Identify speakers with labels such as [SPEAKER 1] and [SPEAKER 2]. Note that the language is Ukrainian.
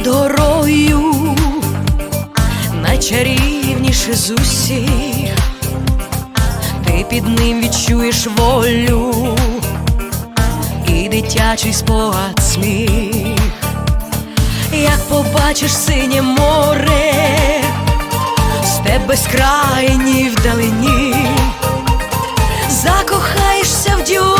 [SPEAKER 1] над горою, найчарівніше з усіх, ти під ним відчуєш волю і дитячий спогад сміх, як побачиш синє море, степ безкрайній вдалині, закохаєшся в дівочість